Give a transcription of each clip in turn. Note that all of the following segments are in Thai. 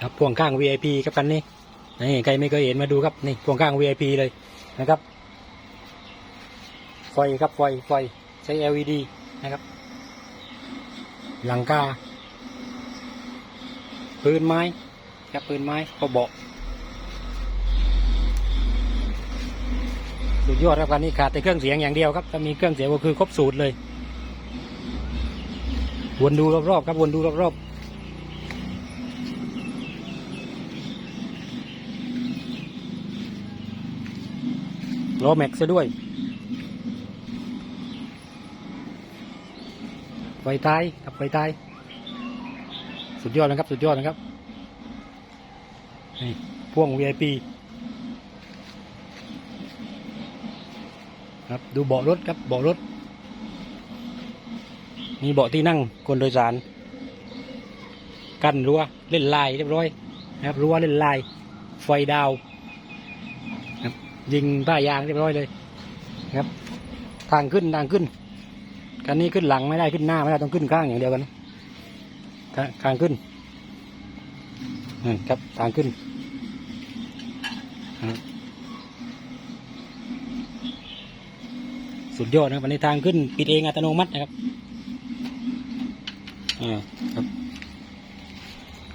ครับพ่วงข้าง VIP ครับกันนี่นี่ใครไม่เคยเห็นมาดูครับนี่พ่วงข้าง VIP เลยนะครับไฟครับไฟไฟใช้ LED นะครับ หลังคาปืนไม้ครับปืนไม้ก็เบาะสุดยอดครับการนี้ขาดแต่เครื่องเสียงอย่างเดียวครับถ้ามีเครื่องเสียงก็คือครบสูตรเลย วนดูรอบๆครับวนดูรอบๆ ล้อแม็กซ์ซะด้วย ไฟท้ายกับไฟท้าย สุดยอดนะครับ สุดยอดนะครับ นี่พ่วง VIP ครับดูเบาะรถครับเบาะรถ มีเบาะที่นั่งคนโดยสาร กันรั้วเล่นลายเรียบร้อยนะครับรั้วเล่นลาย ไฟดาว ยิงป้ายยางเรียบร้อยเลยครับ ทางขึ้นทางขึ้นคันนี้ขึ้นหลังไม่ได้ขึ้นหน้าไม่ได้ต้องขึ้นข้างอย่างเดียวกันนะข้างขึ้นนั่ครับทางขึ้นสุดยอดนะครับวันนี้ทางขึ้นปิดเองอัตโนมัตินะครับอ่าครับ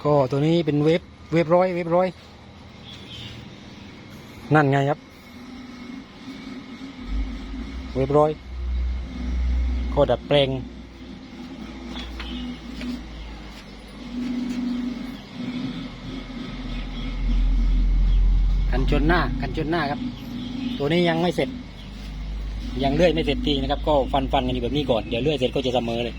ก็ตัวนี้เป็นเวฟเวฟร้อยเวฟร้อยนั่นไงครับ เวฟร้อยก็ดัดแปลงกันชนหน้ากันชนหน้าครับ ตัวนี้ยังไม่เสร็จ ยังเลื่อยไม่เสร็จทีนะครับ ก็ฟันฟันกันอยู่แบบนี้ก่อน เดี๋ยวเลื่อยเสร็จก็จะเสมอเลย